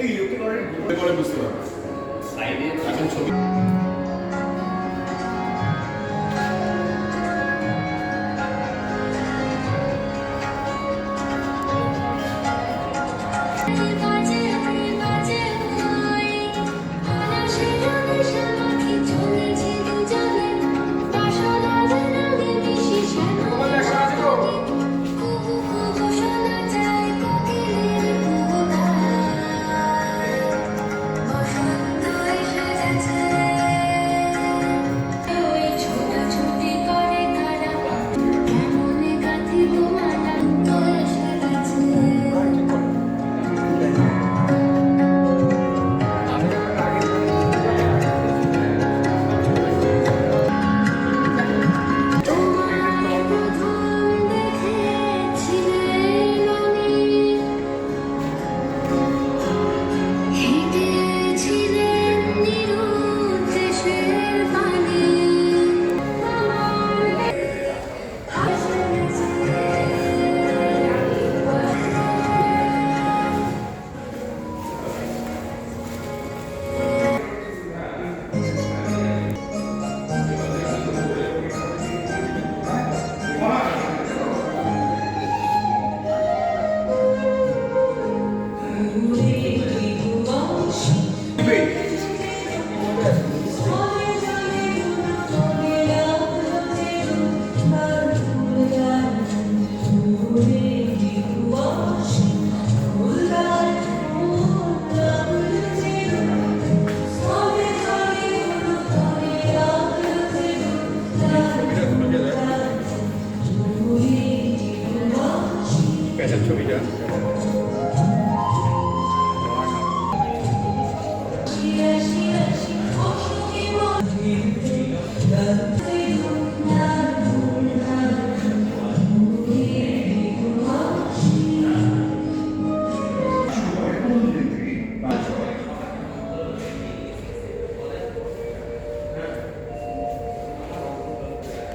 এই electric order বুঝতে পারবে এখন ছবি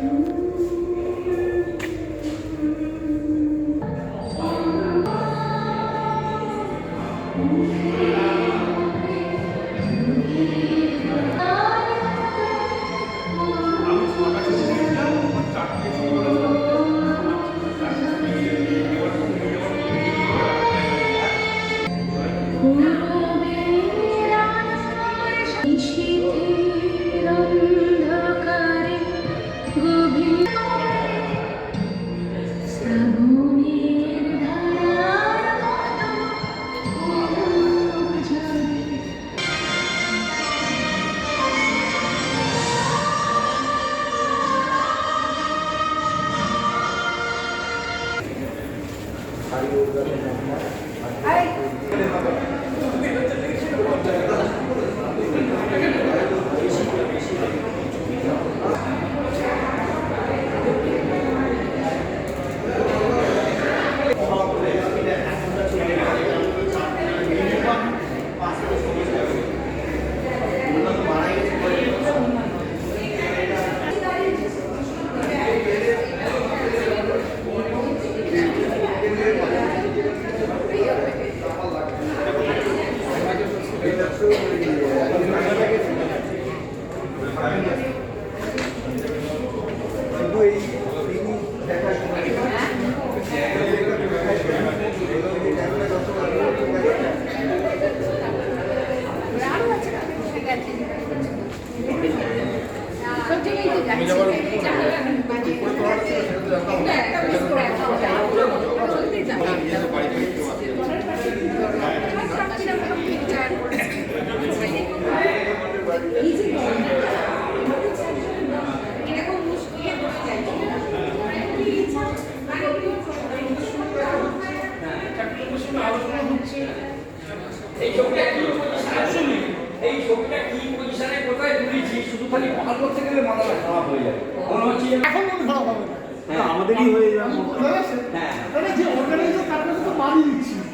Mm-hmm.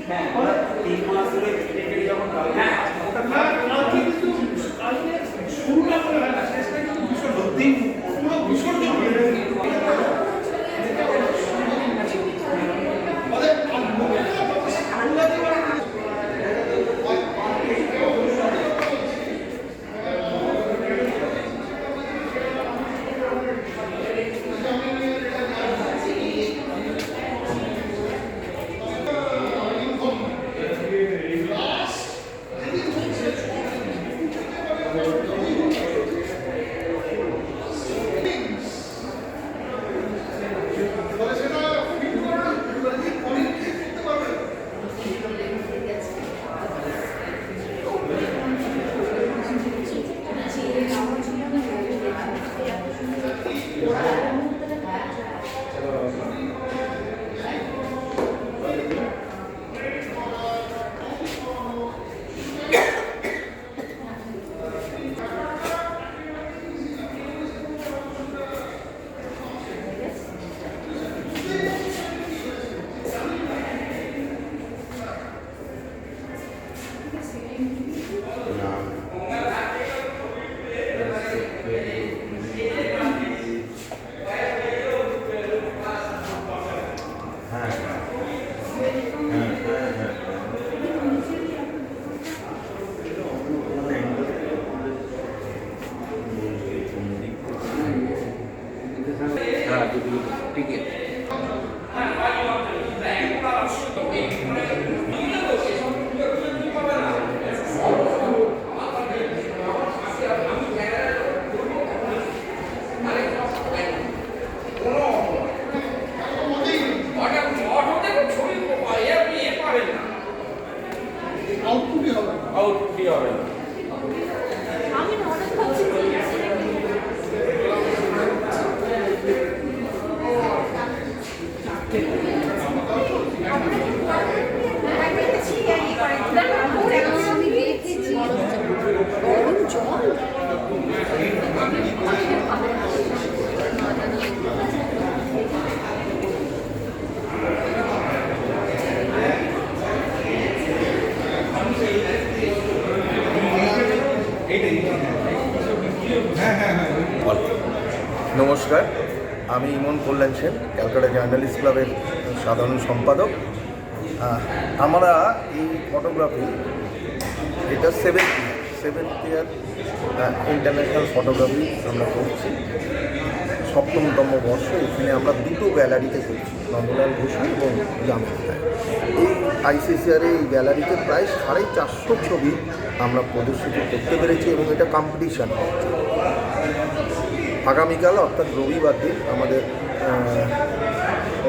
হ্যাঁ তিন মাস ধরে যখন যেগুলো টিকে আউটপুটই হবে? আউটপুটই হবে? গরম জল নমস্কার, আমি ইমন কল্যাণ সেন, ক্যালকাটা জার্নালিস্ট ক্লাবের সাধারণ সম্পাদক। আমরা এই ফটোগ্রাফি, এটা year seventh year international photography আমরা করছি। সপ্তমতম বর্ষ, এখানে আমরা দুটো গ্যালারিতে করছি, নন্দলাল ঘোষাল এবং জামতলায় এই আইসিসিআর এই গ্যালারিতে প্রায় সাড়ে চারশো ছবি আমরা প্রদর্শিত করতে পেরেছি এবং এটা কম্পিটিশান আগামীকাল, অর্থাৎ রবিবার দিন, আমাদের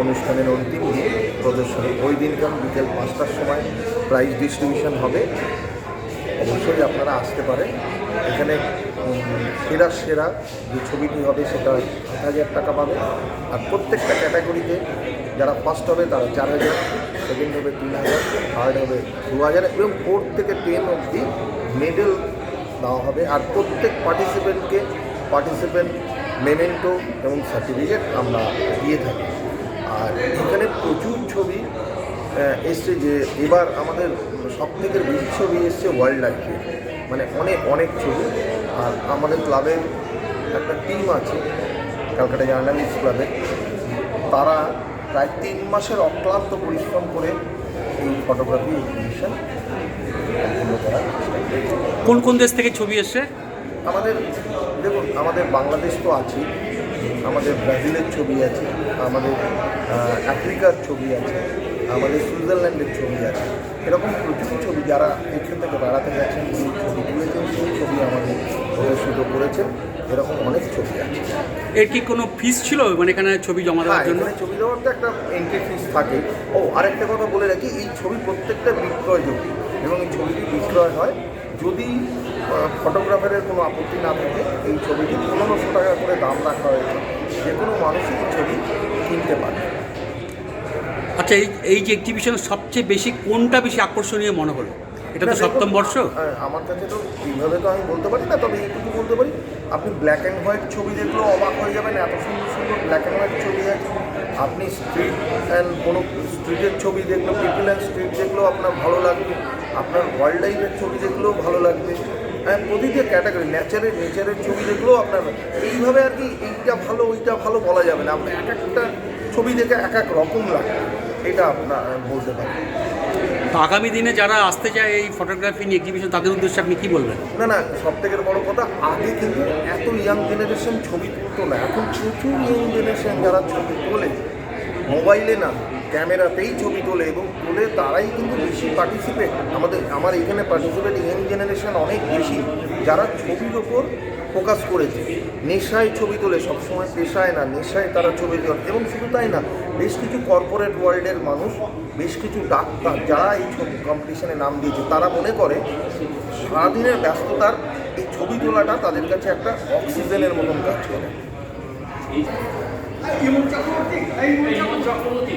অনুষ্ঠানের অন্তিম দিন প্রদর্শনী। ওই দিনকার বিকেল পাঁচটার সময় প্রাইজ ডিস্ট্রিবিউশন হবে। অবশ্যই আপনারা আসতে পারেন। এখানে সেরা সেরা যে ছবিটি হবে সেটা সাত হাজার টাকা পাবে। আর প্রত্যেকটা ক্যাটাগরিতে যারা ফার্স্ট হবে তারা চার হাজার সেকেন্ড হবে তিন হাজার থার্ড হবে দু হাজার এবং ফোর্থ থেকে টেন অবধি মেডেল দেওয়া হবে। আর প্রত্যেক পার্টিসিপেন্টকে পার্টিসিপেন্ট মেমেন্টো এবং সার্টিফিকেট আমরা দিয়ে থাকি। আর এখানে প্রচুর ছবি এসছে যে এবার আমাদের সব থেকে বেশি ছবি এসছে ওয়ার্ল্ড লাইফে মানে অনেক অনেক ছবি। আর আমাদের ক্লাবের একটা টিম আছে ক্যালকাটা জার্নালিস্ট ক্লাবে তারা প্রায় তিন মাসের অক্লান্ত পরিশ্রম করে এই ফটোগ্রাফি এক্সিবিশন। কোন কোন দেশ থেকে ছবি এসছে? আমাদের দেখুন আমাদের বাংলাদেশ তো আছে আমাদের ব্রাজিলের ছবি আছে আমাদের আফ্রিকার ছবি আছে আমাদের সুইজারল্যান্ডের ছবি আছে। এরকম প্রচুর ছবি যারা এখান থেকে বেড়াতে গেছেন সেই ছবি তুলেছেন সেই ছবি আমাদের প্রদর্শিত করেছেন এরকম অনেক ছবি আছে। এর কি কোনো ফিস ছিল? মানে এখানে ছবি জমা হ্যাঁ দেওয়ার জন্য ছবি দেওয়ার তো একটা এন্ট্রি ফিস থাকে। ও আরেকটা কথা বলে রাখি এই ছবি প্রত্যেকটা বিক্রয়যোগ্য এবং এই ছবিটি বিক্রয় হয় যদি ফটোগ্রাফারের কোনো আপত্তি না থাকে এই ছবিটি পনেরোশো টাকা করে দাম রাখা হয়েছে। যে কোনো মানুষই এই ছবি কিনতে পারে। আচ্ছা এই এই যে এক্সিবিশনের সবচেয়ে বেশি কোনটা বেশি আকর্ষণীয় মনে হলো? এটা তো সপ্তম বর্ষ। হ্যাঁ, আমার কাছে তো এইভাবে তো আমি বলতে পারি না তবে এইটুকু বলতে পারি আপনি ব্ল্যাক অ্যান্ড হোয়াইট ছবি দেখলেও অবাক হয়ে যাবেন এত সুন্দর সুন্দর ব্ল্যাক অ্যান্ড হোয়াইট ছবি আছে। আপনি স্ট্রিট অ্যান্ড কোনো স্ট্রিটের ছবি দেখলেও পিপল অ্যান্ড স্ট্রিট দেখলেও আপনার ভালো লাগবে আপনার ওয়াইল্ড লাইফের ছবি দেখলেও ভালো লাগবে। প্রতিটা ক্যাটাগরি ন্যাচারের নেচারের ছবি দেখলেও আপনার এইভাবে আর কি এইটা ভালো ওইটা ভালো বলা যাবে না। আপনার এক একটা ছবি দেখে এক এক রকম লাগে এটা আপনার বলতে পারি। আগামী দিনে যারা আসতে চায় এই ফটোগ্রাফি নিয়ে এক্সিবিশন তাদের উদ্দেশ্যে আপনি কি বলবেন? না না সব থেকে বড় কথা আগে কিন্তু এত ইয়াং জেনারেশন ছবি তুলতো না। এখন প্রচুর ইয়াং জেনারেশন যারা ছবি তোলে মোবাইলে না ক্যামেরাতেই ছবি তোলে এবং তোলে তারাই কিন্তু বেশি পার্টিসিপেট আমাদের, আমার এখানে পার্টিসিপেট ইয়াং জেনারেশন অনেক বেশি যারা ছবির ওপর ফোকাস করেছে। নেশায় ছবি তোলে, সবসময় পেশায় না, নেশায় তারা ছবি তোলে এবং শুধু তাই না, বেশ কিছু কর্পোরেট ওয়ার্ল্ডের মানুষ, বেশ কিছু ডাক্তার যারা এই ছবি কম্পিটিশনে নাম দিয়েছে, তারা মনে করে সারাদিনের ব্যস্ততার এই ছবি তোলাটা তাদের কাছে একটা অক্সিজেনের মতন কাজ করে। চক্রবর্তী